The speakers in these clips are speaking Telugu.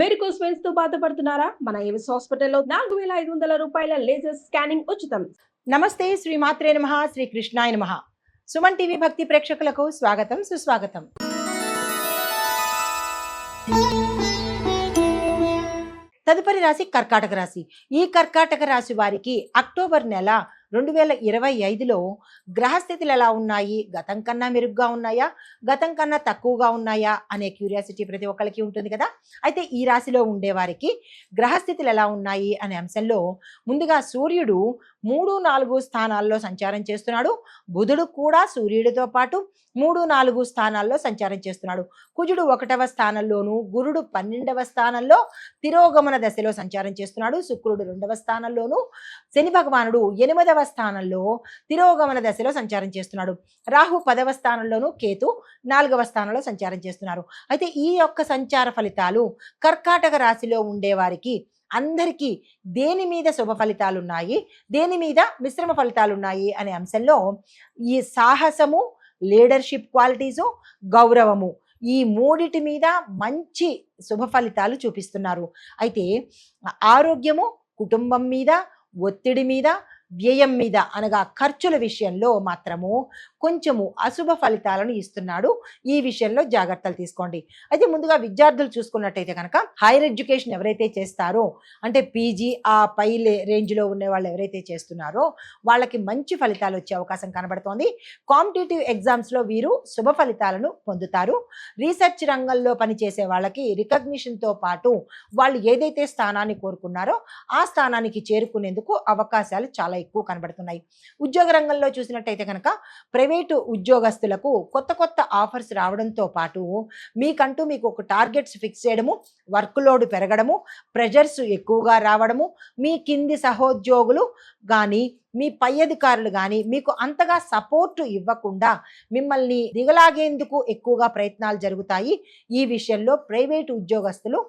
వెరికోస్ వెయిన్స్తో బాధపడుతున్నారా? మన ఏవిస్ హాస్పిటల్లో నాలుగు వేల ఐదు వందల రూపాయల లేజర్ స్కానింగ్ ఉచితం. నమస్తే శ్రీ మాత్రే నమ శ్రీ కృష్ణాయ నమ. సుమన్ టీవీ భక్తి ప్రేక్షకులకు స్వాగతం సుస్వాగతం. తదుపరి రాశి కర్కాటక రాశి. ఈ కర్కాటక రాశి వారికి అక్టోబర్ నెల రెండు వేల ఇరవై ఐదులో గ్రహస్థితులు ఎలా ఉన్నాయి? గతం కన్నా మెరుగ్గా ఉన్నాయా? గతం కన్నా తక్కువగా ఉన్నాయా? అనే క్యూరియాసిటీ ప్రతి ఒక్కరికి ఉంటుంది కదా. అయితే ఈ రాశిలో ఉండేవారికి గ్రహస్థితులు ఎలా ఉన్నాయి? అనే అంశంలో ముందుగా సూర్యుడు మూడు నాలుగు స్థానాల్లో సంచారం చేస్తున్నాడు. బుధుడు కూడా సూర్యుడితో పాటు మూడు నాలుగు స్థానాల్లో సంచారం చేస్తున్నాడు. కుజుడు ఒకటవ స్థానంలోను గురుడు పన్నెండవ స్థానంలో తిరోగమన దశలో సంచారం చేస్తున్నాడు. శుక్రుడు రెండవ స్థానంలోను శని భగవానుడు ఎనిమిదవ స్థానంలో తిరోగమన దశలో సంచారం చేస్తున్నాడు. రాహు పదవ స్థానంలోను కేతు నాలుగవ స్థానంలో సంచారం చేస్తున్నారు. అయితే ఈ యొక్క సంచార ఫలితాలు కర్కాటక రాశిలో ఉండేవారికి అందరికీ దేని మీద శుభ ఫలితాలు ఉన్నాయి దేని మీద మిశ్రమ ఫలితాలు ఉన్నాయి అనే అంశంలో ఈ సాహసము లీడర్షిప్ క్వాలిటీసు గౌరవము. ఈ మూడిటి మీద మంచి శుభ ఫలితాలు చూపిస్తున్నారు. అయితే ఆరోగ్యము కుటుంబం మీద ఒత్తిడి మీద వ్యయం మీద అనగా ఖర్చుల విషయంలో మాత్రము కొంచెము అశుభ ఫలితాలను ఇస్తున్నాడు. ఈ విషయంలో జాగ్రత్తలు తీసుకోండి. అయితే ముందుగా విద్యార్థులు చూసుకున్నట్టయితే కనుక హైయర్ ఎడ్యుకేషన్ ఎవరైతే చేస్తారో అంటే పీజీ ఆ పై రేంజ్లో ఉండే వాళ్ళు ఎవరైతే చేస్తున్నారో వాళ్ళకి మంచి ఫలితాలు వచ్చే అవకాశం కనబడుతోంది. కాంపిటేటివ్ ఎగ్జామ్స్లో వీరు శుభ ఫలితాలను పొందుతారు. రీసెర్చ్ రంగంలో పనిచేసే వాళ్ళకి రికగ్నిషన్తో పాటు వాళ్ళు ఏదైతే స్థానాన్ని కోరుకున్నారో ఆ స్థానానికి చేరుకునేందుకు అవకాశాలు చాలా ఎక్కువ కనబడుతున్నాయి. ఉద్యోగ రంగంలో చూసినట్టయితే కనుక ప్రైవేటు ఉద్యోగస్తులకు కొత్త కొత్త ఆఫర్స్ రావడంతో పాటు మీకంటూ మీకు ఒక టార్గెట్స్ ఫిక్స్ చేయడము వర్క్ లోడ్ పెరగడము ప్రెజర్స్ ఎక్కువగా రావడము మీ కింది సహోద్యోగులు కానీ మీ పై అధికారులు కానీ మీకు అంతగా సపోర్ట్ ఇవ్వకుండా మిమ్మల్ని దిగలాగేందుకు ఎక్కువగా ప్రయత్నాలు జరుగుతాయి. ఈ విషయంలో ప్రైవేటు ఉద్యోగస్తులు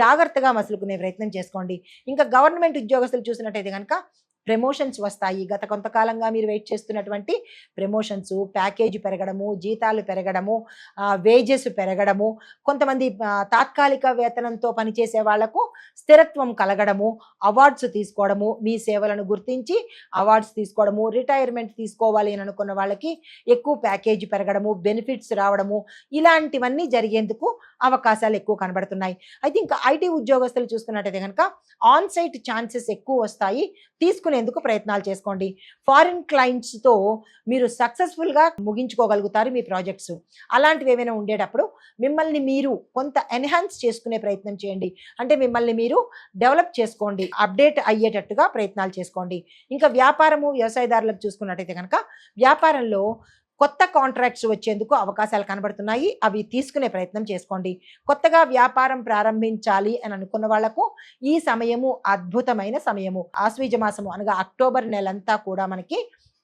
జాగ్రత్తగా మసులుకునే ప్రయత్నం చేసుకోండి. ఇంకా గవర్నమెంట్ ఉద్యోగస్తులు చూసినట్టయితే కనుక ప్రమోషన్స్ వస్తాయి. గత కొంతకాలంగా మీరు వెయిట్ చేస్తున్నటువంటి ప్రమోషన్స్ ప్యాకేజీ పెరగడము జీతాలు పెరగడము వేజెస్ పెరగడము కొంతమంది తాత్కాలిక వేతనంతో పనిచేసే వాళ్ళకు స్థిరత్వం కలగడము అవార్డ్స్ తీసుకోవడము మీ సేవలను గుర్తించి అవార్డ్స్ తీసుకోవడము రిటైర్మెంట్ తీసుకోవాలి అని అనుకున్న వాళ్ళకి ఎక్కువ ప్యాకేజీ పెరగడము బెనిఫిట్స్ రావడము ఇలాంటివన్నీ జరిగేందుకు అవకాశాలు ఎక్కువ కనబడుతున్నాయి. అయితే ఇంకా ఐటీ ఉద్యోగస్తులు చూసుకున్నట్టయితే కనుక ఆన్ సైట్ ఛాన్సెస్ ఎక్కువ వస్తాయి. తీసుకునే తీసుకునేందుకు ప్రయత్నాలు చేసుకోండి. ఫారిన్ క్లయింట్స్తో మీరు సక్సెస్ఫుల్గా ముగించుకోగలుగుతారు మీ ప్రాజెక్ట్స్ అలాంటివి ఏమైనా ఉండేటప్పుడు మిమ్మల్ని మీరు కొంత ఎన్హాన్స్ చేసుకునే ప్రయత్నం చేయండి. అంటే మిమ్మల్ని మీరు డెవలప్ చేసుకోండి. అప్డేట్ అయ్యేటట్టుగా ప్రయత్నాలు చేసుకోండి. ఇంకా వ్యాపారము వ్యవసాయదారులకు చూసుకున్నట్టయితే కనుక వ్యాపారంలో కొత్త కాంట్రాక్ట్స్ వచ్చేందుకు అవకాశాలు కనబడుతున్నాయి. అవి తీసుకునే ప్రయత్నం చేసుకోండి. కొత్తగా వ్యాపారం ప్రారంభించాలి అని అనుకున్న వాళ్ళకు ఈ సమయము అద్భుతమైన సమయము. ఆశ్వీజ మాసము అనగా అక్టోబర్ నెలంతా కూడా మనకి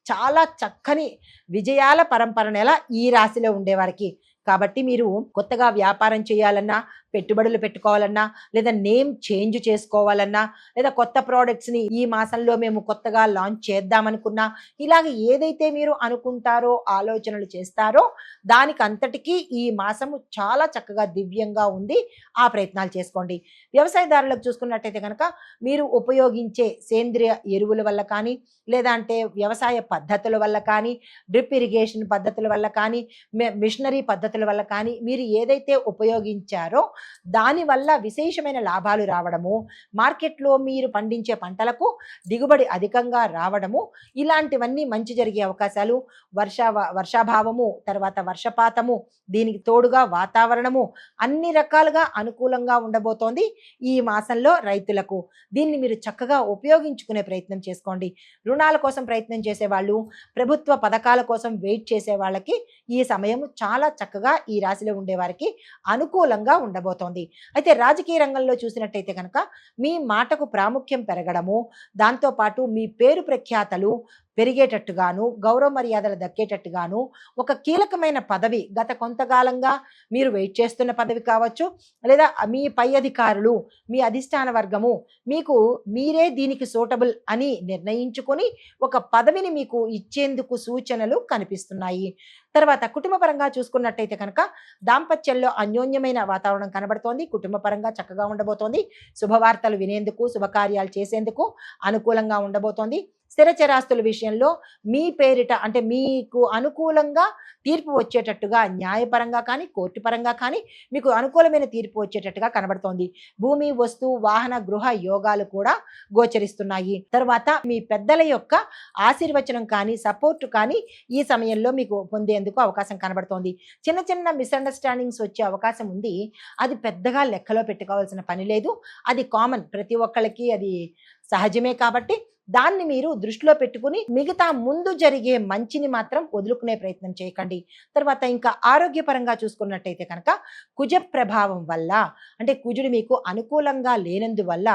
చాలా చక్కని విజయాల పరంపర నెల ఈ రాశిలో ఉండేవారికి. కాబట్టి మీరు కొత్తగా వ్యాపారం చేయాలన్నా పెట్టుబడులు పెట్టుకోవాలన్నా లేదా నేమ్ చేంజ్ చేసుకోవాలన్నా లేదా కొత్త ప్రోడక్ట్స్ని ఈ మాసంలో మేము కొత్తగా లాంచ్ చేద్దామనుకున్నా ఇలాగ ఏదైతే మీరు అనుకుంటారో ఆలోచనలు చేస్తారో దానికి అంతటికీ ఈ మాసము చాలా చక్కగా దివ్యంగా ఉంది. ఆ ప్రయత్నాలు చేసుకోండి. వ్యవసాయదారులకు చూసుకున్నట్టయితే కనుక మీరు ఉపయోగించే సేంద్రియ ఎరువుల వల్ల కానీ లేదా అంటే వ్యవసాయ పద్ధతుల వల్ల కానీ డ్రిప్ ఇరిగేషన్ పద్ధతుల వల్ల కానీ మె- మిషనరీ పద్ధతుల వల్ల కానీ మీరు ఏదైతే ఉపయోగించారో దానివల్ల విశేషమైన లాభాలు రావడము మార్కెట్లో మీరు పండించే పంటలకు దిగుబడి అధికంగా రావడము ఇలాంటివన్నీ మంచి జరిగే అవకాశాలు వర్ష వర్షాభావము తర్వాత వర్షపాతము దీనికి తోడుగా వాతావరణము అన్ని రకాలుగా అనుకూలంగా ఉండబోతోంది ఈ మాసంలో రైతులకు. దీన్ని మీరు చక్కగా ఉపయోగించుకునే ప్రయత్నం చేసుకోండి. రుణాల కోసం ప్రయత్నం చేసేవాళ్ళు ప్రభుత్వ పథకాల కోసం వెయిట్ చేసే వాళ్ళకి ఈ సమయం చాలా చక్కగా ఈ రాశిలో ఉండేవారికి అనుకూలంగా ఉండబోతుంది. అయితే రాజకీయ రంగంలో చూసినట్టయితే కనుక మీ మాటకు ప్రాముఖ్యం పెరగడము దాంతోపాటు మీ పేరు ప్రఖ్యాతలు పెరిగేటట్టుగాను గౌరవ మర్యాదలు దక్కేటట్టుగాను ఒక కీలకమైన పదవి గత కొంతకాలంగా మీరు వెయిట్ చేస్తున్న పదవి కావచ్చు లేదా మీ పై అధికారులు మీ అధిష్టాన వర్గము మీకు మీరే దీనికి సూటబుల్ అని నిర్ణయించుకొని ఒక పదవిని మీకు ఇచ్చేందుకు సూచనలు కనిపిస్తున్నాయి. తర్వాత కుటుంబ పరంగా చూసుకున్నట్టయితే కనుక దాంపత్యంలో అన్యోన్యమైన వాతావరణం కనబడుతోంది కుటుంబ పరంగా చక్కగా ఉండబోతోంది శుభవార్తలు వినేందుకు శుభకార్యాలు చేసేందుకు అనుకూలంగా ఉండబోతోంది. స్థిరచరాస్తుల విషయంలో మీ పేరిట అంటే మీకు అనుకూలంగా తీర్పు వచ్చేటట్టుగా న్యాయపరంగా కానీ కోర్టు పరంగా కానీ మీకు అనుకూలమైన తీర్పు వచ్చేటట్టుగా కనబడుతోంది. భూమి వస్తు వాహన గృహ యోగాలు కూడా గోచరిస్తున్నాయి. తర్వాత మీ పెద్దల యొక్క ఆశీర్వచనం కానీ సపోర్ట్ కానీ ఈ సమయంలో మీకు పొందేందుకు అవకాశం కనబడుతోంది. చిన్న చిన్న మిస్అండర్స్టాండింగ్స్ వచ్చే అవకాశం ఉంది. అది పెద్దగా లెక్కలో పెట్టుకోవాల్సిన పని లేదు. అది కామన్. ప్రతి ఒక్కళ్ళకి అది సహజమే కాబట్టి దాన్ని మీరు దృష్టిలో పెట్టుకుని మిగతా ముందు జరిగే మంచిని మాత్రం వదులుకునే ప్రయత్నం చేయకండి. తర్వాత ఇంకా ఆరోగ్యపరంగా చూసుకున్నట్టయితే కనుక కుజ ప్రభావం వల్ల అంటే కుజుడు మీకు అనుకూలంగా లేనందువల్ల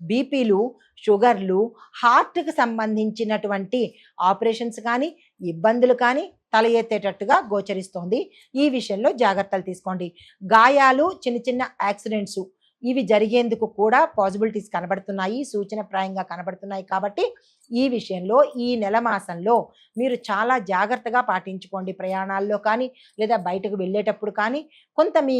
బీపీలు షుగర్లు హార్ట్కి సంబంధించినటువంటి ఆపరేషన్స్ కానీ ఇబ్బందులు కానీ తల ఎత్తేటట్టుగా గోచరిస్తోంది. ఈ విషయంలో జాగ్రత్తలు తీసుకోండి. గాయాలు చిన్న చిన్న యాక్సిడెంట్స్ ఇవి జరిగేందుకు కూడా పాసిబిలిటీస్ కనబడుతున్నాయి సూచనప్రాయంగా కనబడుతున్నాయి కాబట్టి ఈ విషయంలో ఈ నెల మాసంలో మీరు చాలా జాగ్రత్తగా పాటించుకోండి ప్రయాణాల్లో కానీ లేదా బయటకు వెళ్ళేటప్పుడు కానీ. కొంత మీ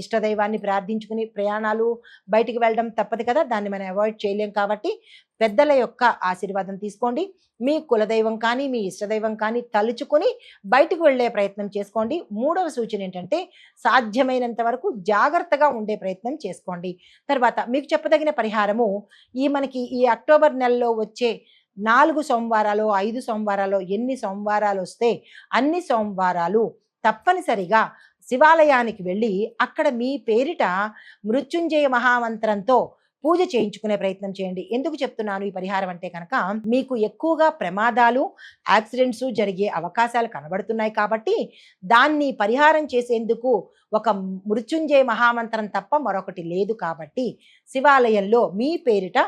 ఇష్టదైవాన్ని ప్రార్థించుకుని ప్రయాణాలు బయటికి వెళ్ళడం తప్పదు కదా దాన్ని మనం అవాయిడ్ చేయలేం కాబట్టి పెద్దల యొక్క ఆశీర్వాదం తీసుకోండి. మీ కులదైవం కానీ మీ ఇష్టదైవం కానీ తలుచుకొని బయటకు వెళ్ళే ప్రయత్నం చేసుకోండి. మూడవ సూచన ఏంటంటే సాధ్యమైనంత వరకు జాగ్రత్తగా ఉండే ప్రయత్నం చేసుకోండి. తర్వాత మీకు చెప్పదగిన పరిహారము ఈ మనకి ఈ అక్టోబర్ నెలలో వచ్చే నాలుగు సోమవారాలు ఐదు సోమవారాలు ఎన్ని సోమవారాలు వస్తే అన్ని సోమవారాలు తప్పనిసరిగా శివాలయానికి వెళ్ళి అక్కడ మీ పేరిట మృత్యుంజయ మహామంత్రంతో పూజ చేయించుకునే ప్రయత్నం చేయండి. ఎందుకు చెప్తున్నాను ఈ పరిహారం అంటే కనుక మీకు ఎక్కువగా ప్రమాదాలు యాక్సిడెంట్స్ జరిగే అవకాశాలు కనబడుతున్నాయి కాబట్టి దాన్ని పరిహారం చేసేందుకు ఒక మృత్యుంజయ మహామంత్రం తప్ప మరొకటి లేదు కాబట్టి శివాలయంలో మీ పేరిట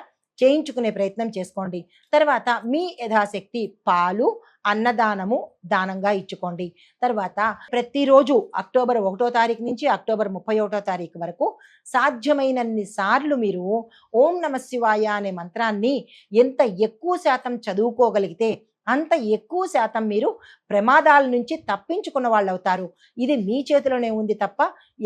చేయించుకునే ప్రయత్నం చేసుకోండి. తర్వాత మీ యథాశక్తి పాలు అన్నదానము దానంగా ఇచ్చుకోండి. తర్వాత ప్రతిరోజు అక్టోబర్ ఒకటో తారీఖు నుంచి అక్టోబర్ ముప్పై ఒకటో తారీఖు వరకు సాధ్యమైనన్ని సార్లు మీరు ఓం నమ శివాయ అనే మంత్రాన్ని ఎంత ఎక్కువ శాతం చదువుకోగలిగితే అంత ఎక్కువ శాతం మీరు ప్రమాదాల నుంచి తప్పించుకున్న వాళ్ళు అవుతారు ఇది మీ చేతిలోనే ఉంది తప్ప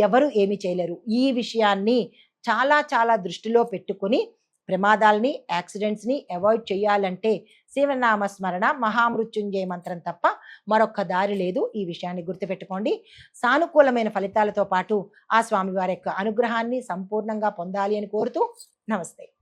ఎవరు ఏమీ చేయలేరు. ఈ విషయాన్ని చాలా చాలా దృష్టిలో పెట్టుకుని ప్రమాదాలని యాక్సిడెంట్స్ని అవాయిడ్ చేయాలంటే శివనామ స్మరణ మహామృత్యుంజయ మంత్రం తప్ప మరొక్క దారి లేదు. ఈ విషయాన్ని గుర్తుపెట్టుకోండి. సానుకూలమైన ఫలితాలతో పాటు ఆ స్వామివారి యొక్క అనుగ్రహాన్ని సంపూర్ణంగా పొందాలి అని కోరుతూ నమస్తే.